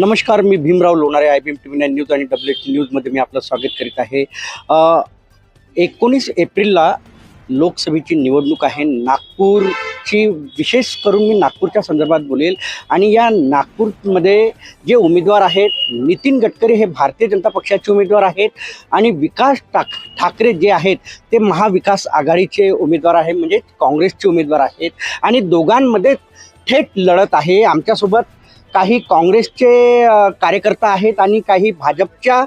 नमस्कार मी Bhimrao Lonare I B M T V nine news आणि W H न्यूजमध्ये मी आपलं स्वागत करीत आहे. एकोणीस एप्रिलला लोकसभेची निवडणूक आहे. नागपूरची विशेष करून मी नागपूरच्या संदर्भात बोलेल. आणि या नागपूरमध्ये जे उमेदवार आहेत नितीन गडकरी हे भारतीय जनता पक्षाचे उमेदवार आहेत. आणि विकास टाक ठाकरे जे आहेत ते महाविकास आघाडीचे उमेदवार आहे म्हणजे काँग्रेसचे उमेदवार आहेत. आणि दोघांमध्ये थेट लढत आहे. आमच्यासोबत काही काँग्रेसचे कार्यकर्ता आहेत आणि काही भाजपच्या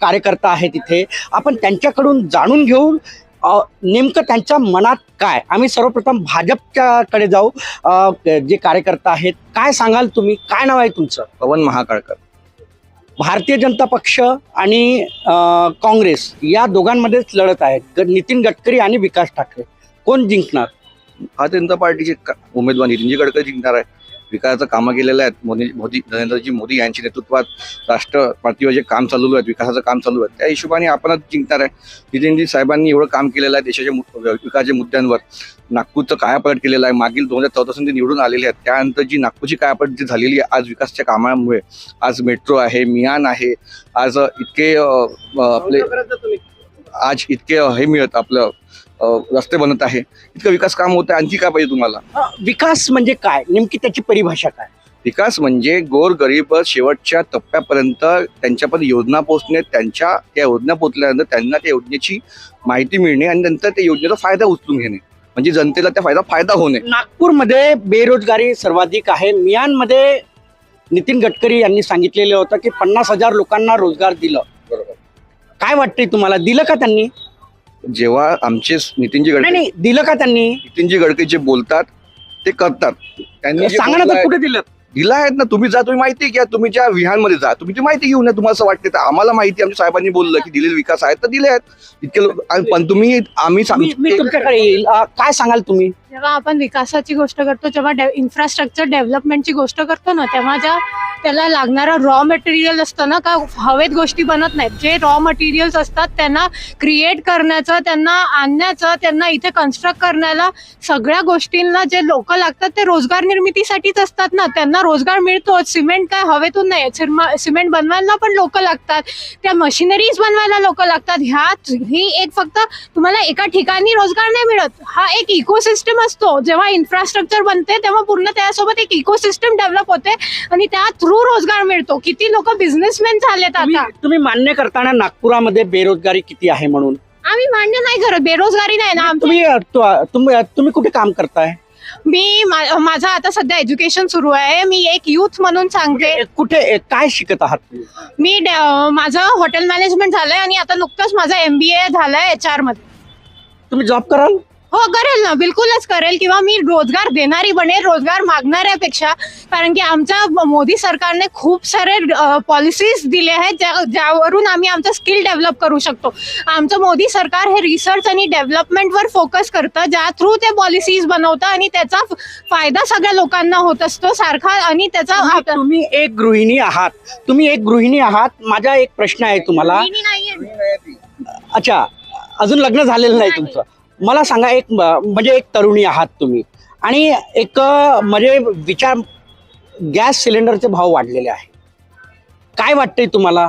कार्यकर्ता आहेत इथे. आपण त्यांच्याकडून जाणून घेऊ अ, नेमकं त्यांच्या मनात काय? आम्ही सर्वप्रथम भाजपच्याकडे जाऊ. जे कार्यकर्ता आहेत काय सांगाल तुम्ही? काय नाव आहे तुमचं? पवन महाकाळकर. भारतीय जनता पक्ष आणि काँग्रेस या दोघांमध्येच लढत आहेत. नितीन गडकरी आणि विकास ठाकरे. कोण जिंकणार? भारतीय जनता पार्टीचे उमेदवार नितीनजी गडकरी जिंकणार आहे. विकासाचं कामं केलेलं आहेत. मोदी मोदी नरेंद्रजी मोदी यांच्या नेतृत्वात राष्ट्र पातळीवर जे काम चालू आहेत विकासाचं काम चालू आहे त्या हिशोबाने आपणच जिंकणार आहे. नितीनजी साहेबांनी एवढं काम केलेलं आहे देशाच्या मु- विकासाच्या मुद्द्यांवर. नागपूरचं कायापलट केलेलं आहे. मागील दोन हजार चौदापासून ते निवडून आलेले आहेत. त्यानंतर जी नागपूरची कायापलट जी झालेली आहे आज विकासाच्या कामामुळे आज मेट्रो आहे मियान आहे आज इतके आपले आज इतके हे मिळत आपलं रस्ते बनत आहे. इतकं विकास काम होतं आणखी काय पाहिजे तुम्हाला? विकास म्हणजे काय? नेमकी त्याची परिभाषा काय? विकास म्हणजे गोर गरीब शेवटच्या टप्प्यापर्यंत त्यांच्यापर्यंत योजना पोहोचणे त्यांच्या त्या योजना पोहोचल्यानंतर त्यांना त्या योजनेची माहिती मिळणे आणि नंतर त्या योजनेचा फायदा उचलून घेणे. म्हणजे जनतेला त्या फायदा फायदा होणे. नागपूरमध्ये बेरोजगारी सर्वाधिक आहे. मियानमध्ये नितीन गडकरी यांनी सांगितलेलं होतं की पन्नास हजार लोकांना रोजगार दिलं. काय वाटतंय तुम्हाला? दिलं का त्यांनी? जेव्हा आमचे नितीनजी नाही गडकरी नाही दिलं का त्यांनी? नितीनजी गडकरी जे बोलतात ते करतात. त्यांनी जे सांगा ना तर कुठे दिलं? दिला आहेत ना तुम्ही जा तुम्ही माहिती घ्या तुम्ही ज्या विहानमध्ये जा तुम्ही ती माहिती घेऊन या तुम्हाला असं वाटते तर आम्हाला माहिती आमच्या साहेबांनी बोललं की दिलेले विकास आहेत तर दिले आहेत. इतके लोक आणि पण तुम्ही आम्ही मी मी सांग तुमच्याकडे येईल. अ, काय सांगाल तुम्ही? जेव्हा आपण विकासाची गोष्ट करतो जेव्हा इन्फ्रास्ट्रक्चर डेव्हलपमेंटची गोष्ट करतो ना तेव्हा ज्या त्याला लागणारा रॉ मटेरियल असतं ना का हवेत गोष्टी बनत नाहीत. जे रॉ मटेरियल्स असतात त्यांना क्रिएट करण्याचं त्यांना आणण्याचं त्यांना इथे कन्स्ट्रक्ट करण्याला सगळ्या गोष्टींना जे लोक लागतात ते रोजगार निर्मितीसाठीच असतात ना. त्यांना रोजगार मिळतो सिमेंट काय हवेतून नाही सिरमा- सिमेंट बनवायला पण लोक लागतात. त्या मशिनरीज बनवायला लोक लागतात. ह्या ही एक फक्त तुम्हाला एका ठिकाणी रोजगार नाही मिळत. हा एक इकोसिस्टम असतो. जेव्हा इन्फ्रास्ट्रक्चर बनते तेव्हा पूर्ण त्यासोबत एक इकोसिस्टम डेव्हलप होते आणि त्या थ्रू रोजगार मिळतो. किती लोक बिझनेसमॅन झालेत तुम्ही आता. तुम्ही मान्य करताना नागपुरामध्ये बेरोजगारी किती आहे म्हणून? आम्ही मान्य नाही करत. बेरोजगारी नाही ना तुम्ही अ, तु- तुम्ही तुम्ही कुठे काम करताय? मी मा- माझं आता सध्या एज्युकेशन सुरू आहे. मी एक युथ म्हणून सांगते. कुठे ए, काय शिकत आहात तुम्ही? मी डे- माझं हॉटेल मॅनेजमेंट झालंय आणि आता नुकतंच माझं एमबीए झालंय एच आरमध्ये. तुम्ही जॉब कराल? हो करेल ना. बिलकुलच करेल. किंवा मी रोजगार देणारी बनेल रोजगार मागणाऱ्यापेक्षा. कारण की आमच्या मोदी सरकारने खूप सारे पॉलिसीज दिले आहेत ज्या ज्यावरून आम्ही आमचं स्किल डेव्हलप करू शकतो. आमचं मोदी सरकार हे रिसर्च आणि डेव्हलपमेंटवर फोकस करतं ज्या थ्रू ते पॉलिसीज बनवतं आणि त्याचा फायदा सगळ्या लोकांना होत असतो सारखा आणि त्याचा तुम्ही- एक गृहिणी आहात. तुम्ही एक गृहिणी आहात. माझा एक प्रश्न आहे तुम्हाला. अच्छा अजून लग्न झालेलं नाही. तुमचं. मला सांगा एक म- म्हणजे एक तरुणी आहात तुम्ही. आणि एक म्हणजे विचार गॅस सिलेंडरचे भाव वाढलेले आहे. काय वाटतंय तुम्हाला?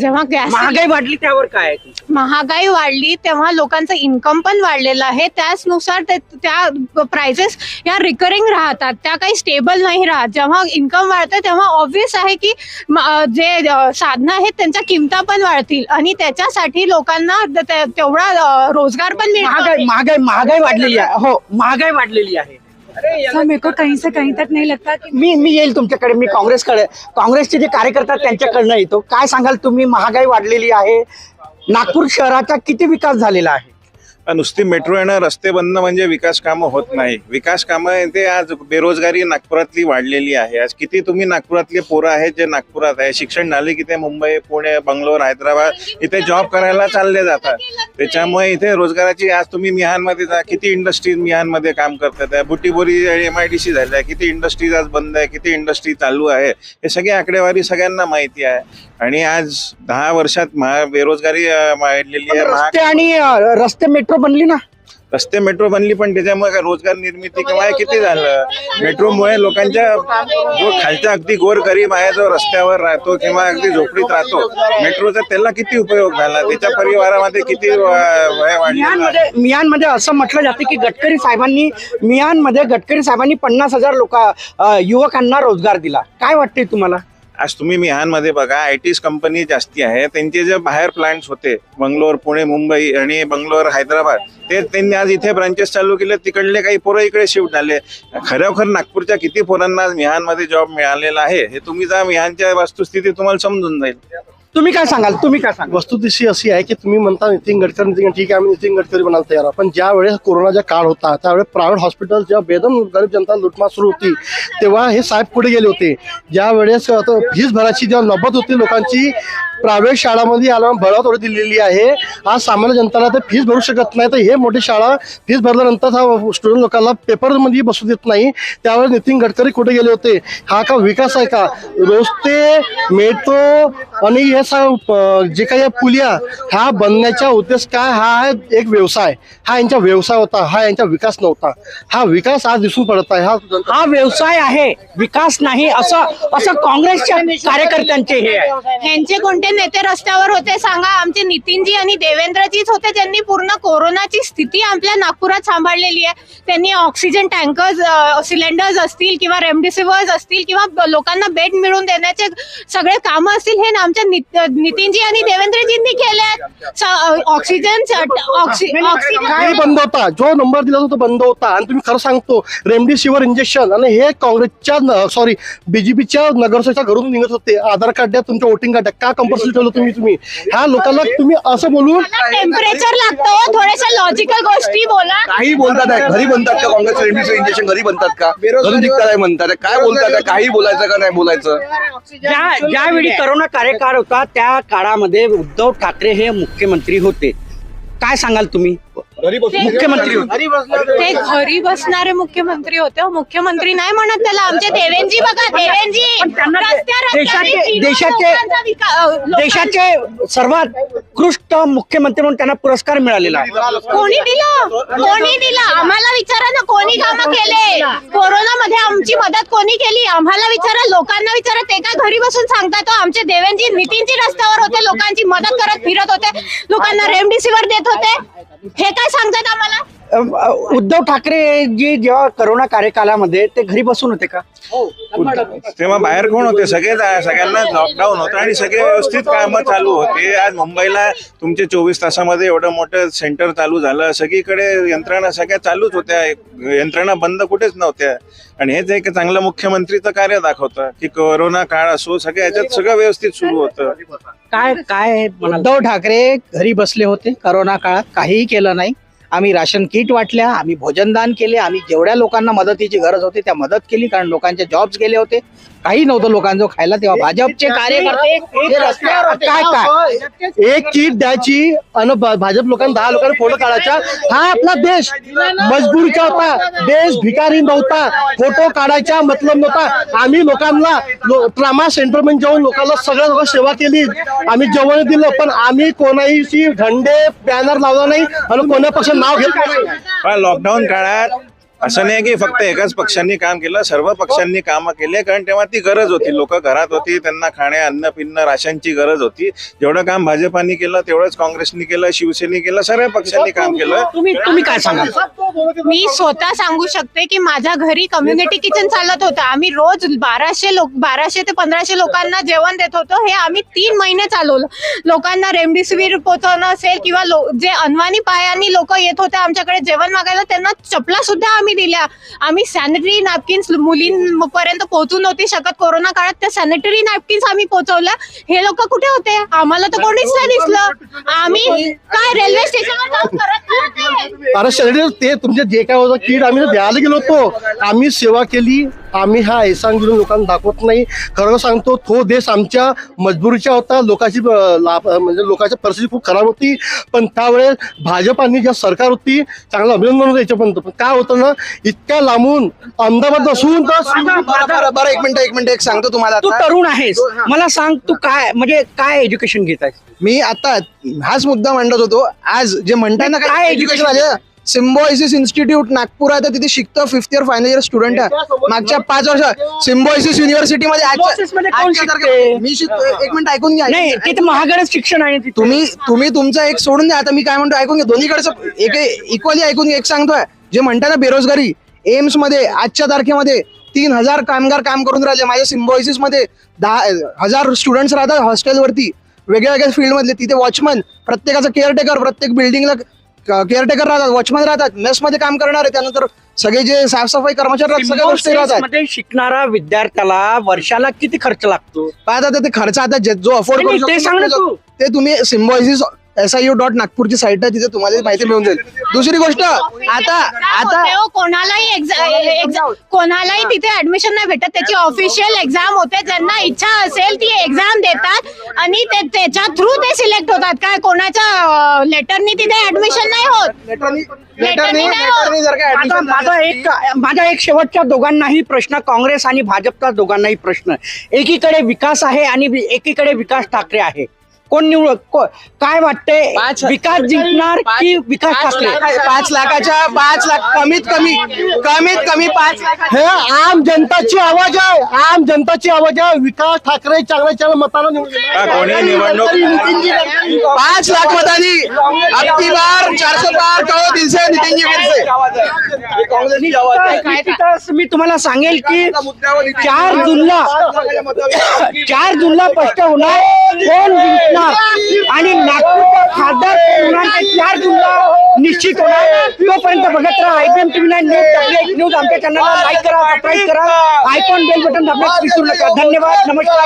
जेव्हा गॅस महागाई वाढली त्यावर काय आहे तुमचं? महागाई वाढली तेव्हा लोकांचं इन्कम पण वाढलेलं आहे. त्याचनुसार ते त्या प्राइसेस या रिकरिंग राहतात. त्या काही स्टेबल नाही राहत. जेव्हा इन्कम वाढतं तेव्हा ऑब्विस आहे की म- अं, जे अं, साधनं आहेत त्यांच्या किमता पण वाढतील. आणि त्याच्यासाठी लोकांना त- ते- तेवढा अं, रोजगार पण महागाई मिळतो महागाई महागाई वाढलेली आहे. हो महागाई वाढलेली आहे. सर मेरे को कहीं से कहीं तक नहीं लगता कि मी मी येईल तुमच्याकडे मी काँग्रेसकडे. काँग्रेसचे जे कार्यकर्ता आहेत त्यांच्याकडनं येतो. काय सांगाल तुम्ही? महागाई वाढलेली आहे. नागपूर शहराचा किती विकास झालेला आहे? नुसती मेट्रो येणं रस्ते बंद म्हणजे विकास कामं होत नाही. विकास कामं ते आज बेरोजगारी नागपुरातली वाढलेली आहे. आज किती तुम्ही नागपुरातले पोरं आहेत जे नागपुरात आहे? शिक्षण झाले की ते मुंबई पुणे बंगलोर हैदराबाद इथे जॉब करायला चालले जातात. त्याच्यामुळे इथे रोजगाराची आज तुम्ही मिहानमध्ये जा किती इंडस्ट्रीज मिहानमध्ये काम करतात आहे? Butibori M I D C झाल्या किती इंडस्ट्रीज आज बंद आहे? किती इंडस्ट्री चालू आहे? हे सगळी आकडेवारी सगळ्यांना माहिती आहे. आणि आज दहा वर्षात महा बेरोजगारी वाढलेली आहे. आणि रस्ते मेट्रो बनली ना? रस्ते मेट्रो बनली पण त्याच्यामुळे काय रोजगार निर्मिती किंवा हे किती झालं? मेट्रोमुळे लोकांच्या जो खालच्या अगदी गोर गरीब आहे जो रस्त्यावर राहतो किंवा अगदी झोपडीत राहतो मेट्रोचा त्याला किती उपयोग झाला? त्याच्या परिवारामध्ये किती वय वाढलेलं आहे. मियानमध्ये मियानमध्ये असं म्हटलं जाते की गडकरी साहेबांनी मियानमध्ये गडकरी साहेबांनी पन्नास हजार लोक युवकांना रोजगार दिला. काय वाटते तुम्हाला? आज तुम्ही मिहानमध्ये बघा आय टी कंपनी जास्ती आहे. त्यांचे जे बाहेर प्लांट्स होते बंगलोर पुणे मुंबई आणि बंगलोर हैदराबाद ते त्यांनी आज इथे ब्रांचेस चालू केले. तिकडले काही पोरं इकडे शिफ्ट झाले. खरोखर नागपूरच्या किती पोरांना आज मिहानमध्ये जॉब मिळालेला आहे हे तुम्ही जा मिहानच्या वस्तुस्थिती तुम्हाला समजून जाईल. तुम्ही काय सांगाल? तुम्ही काय सांगाल? वस्तुस्थिती अशी आहे की तुम्ही म्हणता नितीन गडकरी नितीन ठीक आहे आम्ही नितीन गडकरी म्हणायला तयार पण ज्या वेळेस कोरोनाचा काळ होता त्यावेळेस प्रायव्हेट हॉस्पिटल जेव्हा बेदम गरीब जनता लुटमार सुरू होती तेव्हा हे साहेब पुढे गेले होते. ज्या वेळेस आता फीस भरायची जेव्हा नबत होती लोकांची प्रायव्हेट शाळामध्ये आला भराव थोडी दिलेली आहे. आज सामान्य जनताला ते फीस भरू शकत नाही. तर हे मोठी शाळा फीस भरल्यानंतर हा स्टुडंट लोकांना पेपरमध्ये बसू देत नाही. त्यावेळेस नितीन गडकरी कुठे गेले होते? हा का विकास आहे का? रस्ते मेट्रो आणि हे जे काही पुलिया हा बनण्याचा उद्देश काय? हा आहे एक व्यवसाय. हा यांचा व्यवसाय होता. हा यांचा विकास नव्हता. हा विकास आज दिसून पडत आहे. हा हा व्यवसाय आहे. विकास नाही असं असं काँग्रेसच्या कार्यकर्त्यांचे हे आहे. ह्यांचे कोणते नेते रस्त्यावर होते सांगा. आमचे नितीनजी आणि देवेंद्रजीच होते ज्यांनी पूर्ण कोरोनाची स्थिती आपल्या नागपुरात सांभाळलेली आहे. त्यांनी ऑक्सिजन टँकर्स सिलेंडर्स असतील किंवा रेमडेसिवीर्स असतील किंवा लोकांना बेड मिळवून देण्याचे सगळे कामं असतील हे आमच्या नित- नितीनजी आणि देवेंद्रजींनी केले ऑक्सिजन ऑक्सिजन काही बंद होता. जो नंबर दिला होता तो बंद होता. आणि तुम्ही खरं सांगतो रेमडेसिवीर इंजेक्शन आणि हे काँग्रेसच्या सॉरी बीजेपीच्या नगरसेवकच्या घरून निघत होते. आधार कार्ड द्या तुमच्या वोटिंग कार्ड द्या. का कंपल्सरी ठेवलं तुम्ही तुम्ही. ह्या लोकांना तुम्ही असं बोलून टेम्परेचर लागतं थोड्याशा लॉजिकल गोष्टी बोला. काही बोलतात आहे घरी बनतात का काँग्रेस रेडमीचं इंजेक्शन घरी बनतात का? घरून आहे म्हणतात. काय बोलतात? काही बोलायचं का नाही बोलायचं? ज्या ज्यावेळी करोना कार्यकाळ होता त्या काळामध्ये उद्धव ठाकरे हे मुख्यमंत्री होते. काय सांगाल तुम्ही? मुख्यमंत्री ते. घरी बसणारे मुख्यमंत्री होते हो, मुख्यमंत्री नाही म्हणत त्याला. आमचे देवेंजी बघा देवेंजी. देशाचे- देशाचे- सर्वात उत्कृष्ट मुख्यमंत्री म्हणून त्यांना पुरस्कार मिळालेला. आहे कोणी दिलं? कोणी दिलं? आम्हाला विचारा ना कोणी कामं केले? कोरोना मध्ये आमची मदत कोणी केली? आम्हाला विचारा लोकांना विचारा. ते काय घरी बसून सांगतात हो, आमचे देवेंजी नितीनजी रस्त्यावर होते. लोकांची मदत करत फिरत होते. लोकांना रेमडेसिवीर देत होते. हे काय सांगतात आम्हाला? उद्धव ठाकरे जी जेव्हा करोना कार्यकालामध्ये ते घरी बसून होते का? तेव्हा बाहेर कोण होते? सगळेच आहे. सगळ्यांना लॉकडाऊन होतं आणि सगळे व्यवस्थित कामं चालू होते. आज मुंबईला तुमचे चोवीस तासामध्ये एवढं मोठं सेंटर चालू झालं. सगळीकडे यंत्रणा सगळ्या चालूच होत्या. यंत्रणा बंद कुठेच नव्हत्या आणि हेच एक चांगलं मुख्यमंत्रीचं कार्य दाखवतं की कोरोना काळ असो सगळ्या याच्यात सगळं व्यवस्थित सुरू होतं. काय काय उद्धव ठाकरे घरी बसले होते करोना काळात काहीही केलं नाही. आम्ही राशन किट वाटल्या आम्ही भोजनदान केले आम्ही जेवढ्या लोकांना मदतीची गरज होती त्या मदत केली कारण लोकांचे जॉब्स गेले होते. काही नव्हतं लोकांचं खायला तेव्हा भाजपचे कार्यकर्ते हे. काय काय? एक किट द्यायची आणि भाजप लोकांना दहा लोकांना फोटो काढायचा. हा आपला देश. मजबुरीचा होता. देश भिकारी नव्हता फोटो काढायचा मतलब नव्हता. आम्ही लोकांना ट्रामा सेंटरमध्ये जाऊन लोकांना सगळ्या लोक सेवा केली. आम्ही जेवण दिलं पण आम्ही कोणाशी झंडे बॅनर लावला नाही. आणि कोणा पक्ष नाव घेत नाही पण लॉकडाऊन काळात असं नाही की फक्त एकाच पक्षांनी काम केलं सर्व पक्षांनी कामं केले कारण तेव्हा ती गरज होती. लोक घरात होती त्यांना खाणे अन्न पिन्न राशनची गरज होती. जेवढं काम भाजपानी केलं तेवढंच काँग्रेसनी केलं शिवसेनेने केलं सर्व पक्षांनी काम केलं. तुम्ही तुम्ही काय सांगाल मी स्वतः सांगू शकते की माझ्या घरी कम्युनिटी किचन चालत होतं. आम्ही रोज बाराशे लोक बाराशे ते पंधराशे लोकांना जेवण देत होतो. हे आम्ही तीन महिने चालवलं. लोकांना रेमडेसिवीर पोहोचवणं असेल किंवा जे अनवाणी पायानी लोक येत होते आमच्याकडे जेवण मागायला त्यांना चपला सुद्धा आम्ही दिल्या. आम्ही सॅनिटरी नॅपकिन्स मुलींपर्यंत पोहोचू नव्हती शकत. कोरोना काळात त्या सॅनिटरी नॅपकिन्स आम्ही पोहोचवल्या. हे लोक कुठे होते? आम्हाला तर कोणीच नाही दिसलं. आम्ही काय रेल्वे स्टेशनवर जाऊन करत. अरे शरीर ते तुमचे जे काय होतं किट आम्ही द्यायला गेलो होतो. आम्ही सेवा केली आम्ही हा ऐसांग घेऊन लोकांना दाखवत नाही. खरं सांगतो तो देश आमच्या मजबुरीचा होता. लोकांची म्हणजे लोकांची परिस्थिती खूप खराब होती. पण त्यावेळेस भाजपानी ज्या सरकार होती चांगलं अभिनंदन होतं याच्यापर्यंत. पण काय होतं ना इतक्या लांबून अहमदाबाद असून तर बरं एक मिनिट एक मिनिट एक सांगतो तुम्हाला तू. तरुण आहेस. मला सांग तू काय म्हणजे काय एज्युकेशन घेत आहेस? मी आता हाच मुद्दा मांडत होतो. आज जे म्हणताय ना काय काय एज्युकेशन आले सिम्बॉयसिस इन्स्टिट्यूट नागपूर आहे तर तिथे शिकतो fifth year final year student आहे. मागच्या पाच वर्ष सिम्बॉयसिस युनिव्हर्सिटी मध्ये आजच्या- Symbiosis मध्ये कोण आजच्या शिकते? तारखेला- मी शिकतो एक मिनिट ऐकून घ्या. नाही तिथे महागडच शिक्षण आहे तिथे. तुम्ही तुम्ही तुमचं एक सोडून द्या. आता मी काय म्हणतो ऐकून घ्या. दोन्हीकडचं एक इक्वली ऐकून घ्या. एक सांगतोय. जे म्हणता ना बेरोजगारी एम्समध्ये आजच्या तारखेमध्ये तीन हजार कामगार काम करून राहिले. माझ्या सिम्बॉयसिसमध्ये दहा हजार स्टुडंट्स राहतात हॉस्टेलवरती वेगळ्या वेगळ्या फील्ड मधले. तिथे वॉचमन प्रत्येकाचं केअरटेकर प्रत्येक बिल्डिंगला केअरटेकर राहतात वॉचमन राहतात मेस मध्ये काम करणारे त्यानंतर सगळे जे साफसफाई कर्मचारी राहतात सगळ्या गोष्टी राहतात. मध्ये शिकणारा विद्यार्थ्याला वर्षाला किती खर्च लागतो? पण आता ते खर्च आता जे- जो अफोर्ड नाही, करू ते शकतो सांग ना तो- तू. ते तुम्ही Symbiosis S I U dot नागपूरची साईट आहे तिथे तुम्हाला माहिती मिळून जाईल. दुसरी गोष्ट आता आता होते हो, कोणालाही एक्झाम कोणालाही तिथे ऍडमिशन नाही भेटत. त्याची ऑफिशियल एक्झाम होते ज्यांना इच्छा असेल ती एक्झाम देतात आणि ते त्याच्या थ्रू ते सिलेक्ट होतात. काय कोणाच्या लेटरनी तिथे ऍडमिशन नाही होत? आता माझा एक माझा एक शेवटच्या दोघांनाही प्रश्न काँग्रेस आणि भाजपचा दोघांनाही प्रश्न. एकीकडे विकास आहे आणि एकीकडे विकास ठाकरे आहे. कोण निवड को- काय वाटते पाच- विकास जिंकणार की विकास पाच ठाकरे लाख- पाच लाखाच्या पाच लाख कमीत कमी कमीत कमी पाच लाख हे आम जनताची आवाज आहे. आम जनताची आवाज आहे. विकास ठाकरे चांगल्या चांगल्या मताला कोणी निवडणूक पाच लाख मतांनी अबकी बार चारशे पार कहो दिल से नितीन जी फिर से काँग्रेसची आवाज आहे. निश्चितच मी तुम्हाला सांगेल की चार जूनला चार जूनला स्पष्ट होणार. कोण जिंकणार? आणि नागपूरचा खासदार कोण होणार चार जूनला निश्चित होणार. तोपर्यंत बघत राहा. IPM TV nine news news आमच्या चॅनलला लाईक करा सबस्क्राईब करा. आयकॉन बेल बटन दाबण्यास विसरू नका. धन्यवाद. नमस्कार.